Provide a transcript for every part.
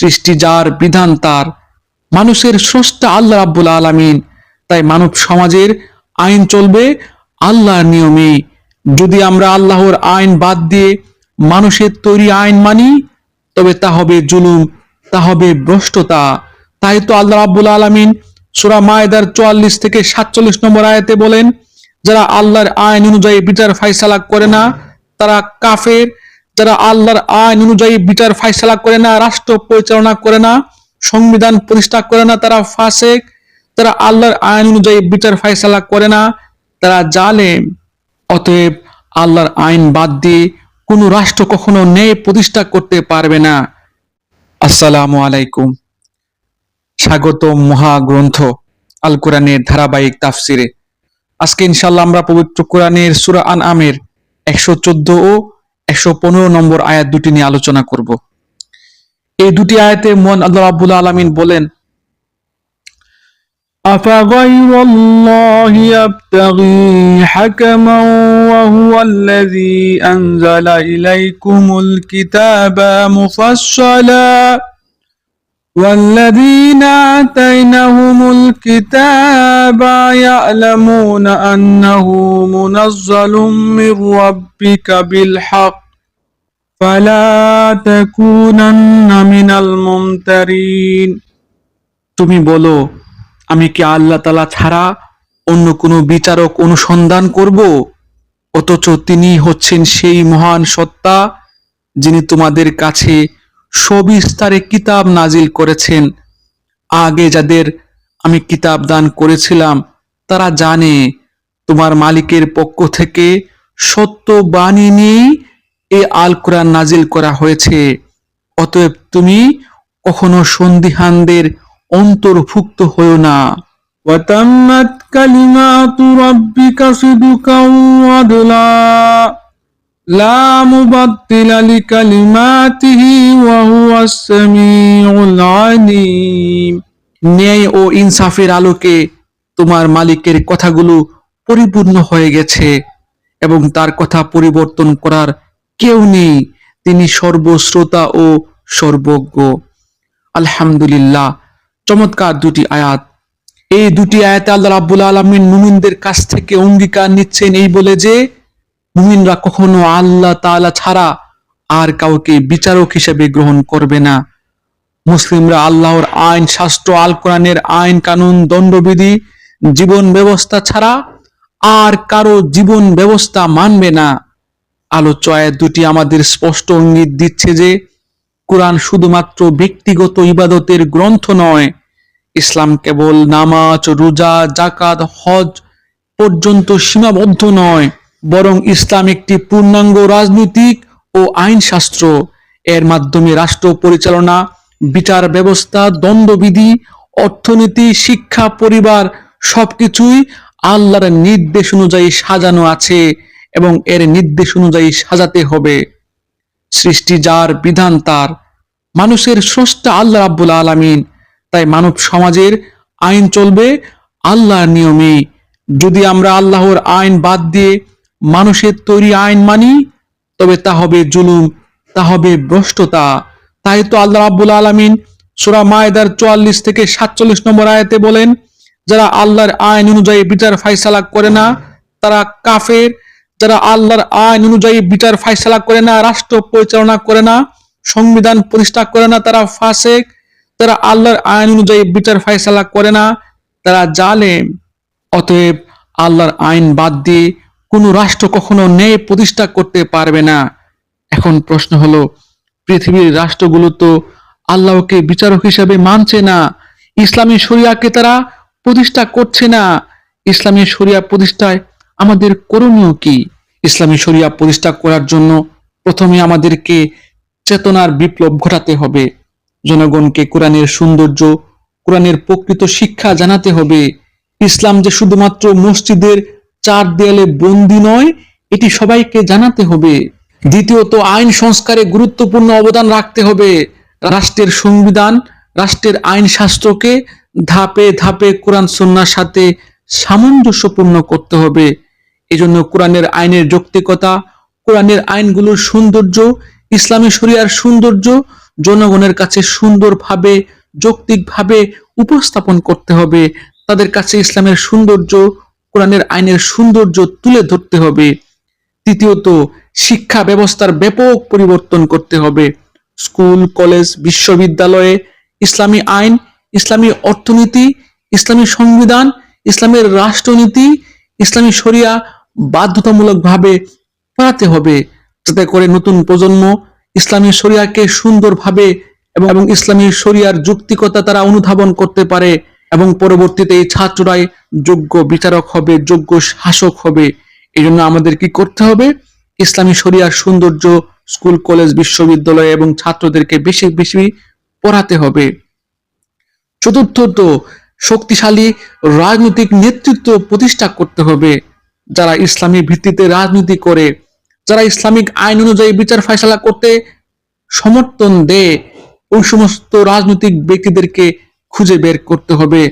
সৃষ্টি যার বিধান তার। মানুষের স্রষ্টা আল্লাহ রাব্বুল আলামিন, তাই মানব সমাজের আইন চলবে আল্লাহর নিয়মে যদি আমরা আল্লাহর আইন বাদ দিয়ে মানুষের তৈরি আইন মানি, তবে তা হবে জুলুম, তা হবে ভ্রষ্টতা। তাই তো আল্লাহ রাব্বুল আলামিন সূরা মায়দার চুয়াল্লিশ থেকে সাতচল্লিশ নম্বর আয়াতে বলেন, যারা আল্লাহর আইন অনুযায়ী বিচার ফাইসালা করে না, তারা কাফের যারা আল্লাহর আইন অনুযায়ী বিচার ফাইসালা করে না, রাষ্ট্র পরিচালনা করে না, সংবিধান প্রতিষ্ঠা করে না, তারা ফাসেক যারা আল্লাহর আইন অনুযায়ী বিচার ফাইসালা করে না, তারা জালেম। অতএব আল্লাহর আইন বাদ দিয়ে কোনো রাষ্ট্র কখনো ন্যায় প্রতিষ্ঠা করতে পারবে না। আসসালামু আলাইকুম। স্বাগত মহাগ্রন্থ আল কোরআনের ধারাবাহিক তাফসিরে। আজকে ইনশাল্লাহ আমরা পবিত্র কোরআনের সুরা আন আমের একশো চোদ্দ ও একশো পনেরো নম্বর আয়াত দুটি নিয়ে আলোচনা করব এই দুটি আয়াতে মন আল্লাহ আব্বুল আলমিন বলেন أفغير الله يبتغي حكما وهو الذي أنزل إليكم الكتاب مفصلا والذين آتيناهم الكتاب يعلمون أنه منزل من ربك بالحق তুমি বলো, আমি কি আল্লাহ তালা ছাড়া অন্য কোনো বিচারক অনুসন্ধান করব? অথচ তিনি হচ্ছেন সেই মহান সত্তা যিনি তোমাদের কাছে সবিস্তারে কিতাব নাজিল করেছেন। আগে যাদের আমি কিতাব দান করেছিলাম, তারা জানে, তোমার মালিকের পক্ষ থেকে সত্য বাণী নিয়েই এই আল কোরআন নাজিল করা হয়েছে অতএব তুমি কখনো সন্দিহানদের অন্তর্ভুক্ত হও না وتمت كلمات ربك صدقا وعدلا لا مبطل لكلماته وهو السميع العليم ন্যায় ও ইনসাফের আলোকে তোমার মালিকের কথাগুলো পরিপূর্ণ হয়ে গেছে এবং তার কথা পরিবর্তন করার কেউ নেই। তিনি সর্বশ্রোতা ও সর্বজ্ঞ। আলহামদুলিল্লাহ। চমৎকার দুটি আয়াত। এই দুটি আয়াতে আল্লাহ রাব্বুল আলমিন মুমিনদের কাছ থেকে অঙ্গীকার নিচ্ছেন এই বলে যে, মুমিনরা কখনো আল্লাহ তাআলা ছাড়া আর কাউকে বিচারক হিসেবে গ্রহণ করবে না। মুসলিমরা আল্লাহর আইন, শাস্ত্র আল কোরআনের আইন, কানুন, দণ্ডবিধি, জীবন ব্যবস্থা ছাড়া আর কারও জীবন ব্যবস্থা মানবে না। আলোচ্য দুটি আমাদের স্পষ্ট ইঙ্গিত দিচ্ছে যে কোরআন শুধুমাত্র ব্যক্তিগত ইবাদতের গ্রন্থ নয়, ইসলাম কেবল নামাজ, রোজা জাকাত হজ পর্যন্ত সীমাবদ্ধ নয়, বরং ইসলাম একটি পূর্ণাঙ্গ রাজনৈতিক ও আইনশাস্ত্র। এর মাধ্যমে রাষ্ট্র পরিচালনা, বিচার ব্যবস্থা, দণ্ডবিধি, অর্থনীতি, শিক্ষা, পরিবার সবকিছুই আল্লাহর নির্দেশ অনুযায়ী সাজানো আছে। এবং এর নির্দেশ অনুযায়ী সাজাতে হবে। সৃষ্টি যার বিধান তার, মানুষের স্রষ্টা আল্লাহ রাব্বুল আলামিন। তাই মানব সমাজের আইন চলবে আল্লাহর নিয়মে যদি আমরা আল্লাহর আইন বাদ দিয়ে মানুষের তৈরি আইন মানি, তবে তা হবে জুলুম, তা হবে ভ্রষ্টতা। তাই তো আল্লাহ রাব্বুল আলামিন সূরা মায়দার চুয়াল্লিশ থেকে সাতচল্লিশ নম্বর আয়াতে বলেন, যারা আল্লাহর আইন অনুযায়ী বিচার ফাইসালা করে না, তারা কাফের যারা আল্লাহর আইন অনুযায়ী বিচার ফাইসালা করে না, রাষ্ট্র পরিচালনা করে না, সংবিধান প্রতিষ্ঠা করে না, তারা ফাসেক। তারা আল্লাহর আইন অনুযায়ী বিচার ফাইসালা করে না, তারা জালেম। অতএব আল্লাহর আইন বাদ দিয়ে কোনো রাষ্ট্র কখনো ন্যায় প্রতিষ্ঠা করতে পারবে না। এখন প্রশ্ন হলো, পৃথিবীর রাষ্ট্রগুলো তো আল্লাহকে বিচারক হিসাবে মানছে না, ইসলামী শরিয়াকে তারা প্রতিষ্ঠা করছে না। ইসলামী শরিয়া প্রতিষ্ঠায় আমাদের করণীয় কি? ইসলামী শরিয়া প্রতিষ্ঠা করার জন্য প্রথমে আমাদেরকে চেতনার বিপ্লব ঘটাতে হবে। জনগণকে কোরআনের সৌন্দর্য, কোরআনের প্রকৃত শিক্ষা জানাতে হবে। ইসলাম যে শুধুমাত্র মসজিদের চার দেয়ালে বন্দি নয়, এটি সবাইকে জানাতে হবে। দ্বিতীয়ত, আইন সংস্কারে গুরুত্বপূর্ণ অবদান রাখতে হবে। রাষ্ট্রের সংবিধান, রাষ্ট্রের আইন শাস্ত্রকে ধাপে ধাপে কোরআন সন্ন্যার সাথে সামঞ্জস্যপূর্ণ করতে হবে। এজন্য কোরআনের আইনের যৌক্তিকতা, কোরআনের আইনগুলোর সৌন্দর্য, ইসলামী শরিয়ার সৌন্দর্য জনগণের কাছে সুন্দরভাবে, যৌক্তিকভাবে উপস্থাপন করতে হবে। তাদের কাছে ইসলামের সৌন্দর্য, কোরআনের আইনের সৌন্দর্য তুলে ধরতে হবে। তৃতীয়ত, শিক্ষা ব্যবস্থার ব্যাপক পরিবর্তন করতে হবে। স্কুল, কলেজ, বিশ্ববিদ্যালয়ে ইসলামী আইন, ইসলামী অর্থনীতি, ইসলামী সংবিধান, ইসলামের রাষ্ট্রনীতি, ইসলামী শরিয়া বাধ্যতামূলকভাবে পড়াতে হবে। যাতে করে নতুন প্রজন্ম ইসলামী শরিয়াকে সুন্দরভাবে এবং ইসলামী শরিয়ার যুক্তিকতা তারা অনুধাবন করতে পারে এবং পরবর্তীতে এই ছাত্ররাই যোগ্য বিচারক হবে, যোগ্য শাসক হবে। এই জন্য আমাদের কি করতে হবে? ইসলামী শরিয়ার সৌন্দর্য স্কুল, কলেজ, বিশ্ববিদ্যালয় এবং ছাত্রদেরকে বেশি বেশি পড়াতে হবে। চতুর্থত, শক্তিশালী রাজনৈতিক নেতৃত্ব প্রতিষ্ঠা করতে হবে। যারা ইসলামী ভিত্তিতে রাজনীতি করে, যারা ইসলামিক আইন অনুযায়ী বিচার ফয়সালা করতে সমর্থন দেয়, ওই সমস্ত রাজনৈতিক ব্যক্তিদেরকে খুঁজে বের করতে হবে।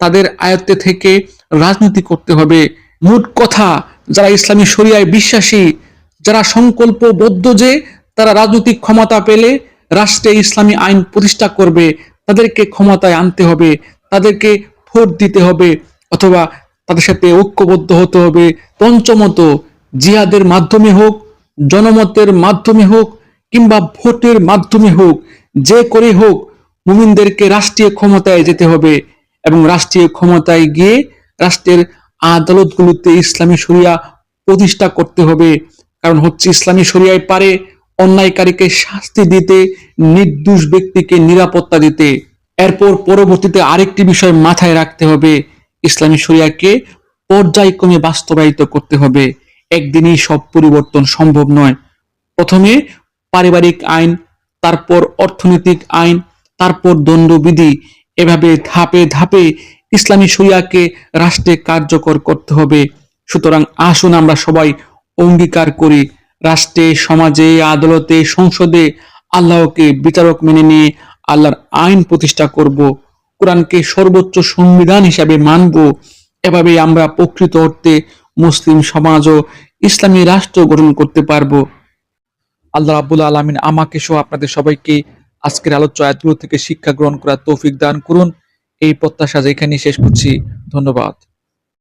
তাদের আয়ত্তে থেকে রাজনীতি করতে হবে। মোট কথা, যারা ইসলামী শরিয়ায় বিশ্বাসী, যারা সংকল্পবদ্ধ যে তারা রাজনৈতিক ক্ষমতা পেলে রাষ্ট্রে ইসলামী আইন প্রতিষ্ঠা করবে, তাদেরকে ক্ষমতায় আনতে হবে, তাদেরকে ভোট দিতে হবে, অথবা তাদের সাথে ঐক্যবদ্ধ হতে হবে। পঞ্চমত, জিহাদের মাধ্যমে হোক, জনমতের মাধ্যমে হোক, কিংবা ভোটের মাধ্যমে হোক, যে করে হোক, মুমিনদেরকে রাষ্ট্রীয় ক্ষমতায় যেতে হবে এবং রাষ্ট্রীয় ক্ষমতায় গিয়ে রাষ্ট্রের আদালতগুলোতে ইসলামী শরিয়া প্রতিষ্ঠা করতে হবে। কারণ হচ্ছে ইসলামী শরিয়ায় পারে অন্যায়কারীকে শাস্তি দিতে, নির্দোষ ব্যক্তিকে নিরাপত্তা দিতে। এরপর পরবর্তীতে আরেকটি বিষয় মাথায় রাখতে হবে। ইসলামী শরিয়াকে পর্যায়ক্রমে বাস্তবায়িত করতে হবে। একদিনই সব পরিবর্তন সম্ভব নয়। প্রথমে পারিবারিক আইন, তারপর অর্থনৈতিক আইন, তারপর দণ্ডবিধি। এভাবে ধাপে ধাপে ইসলামী শরিয়াকে রাষ্ট্রে কার্যকর করতে হবে। সুতরাং আসুন আমরা সবাই অঙ্গীকার করি, রাষ্ট্রে, সমাজে, আদালতে, সংসদে আল্লাহকে বিচারক মেনে নিয়ে আল্লাহর আইন প্রতিষ্ঠা করব। কোরআনকে সর্বোচ্চ সংবিধান হিসাবে মানব। এভাবে আমরা প্রকৃত অর্থে মুসলিম সমাজ ও ইসলামী রাষ্ট্র গঠন করতে পারব। আল্লাহ রাব্বুল আলমিন আমাকে সহ আপনাদের সবাইকে আজকের আলোচ্য আয়াতগুলো থেকে শিক্ষা গ্রহণ করার তৌফিক দান করুন। এই প্রত্যাশা যেখানেই শেষ করছি। ধন্যবাদ।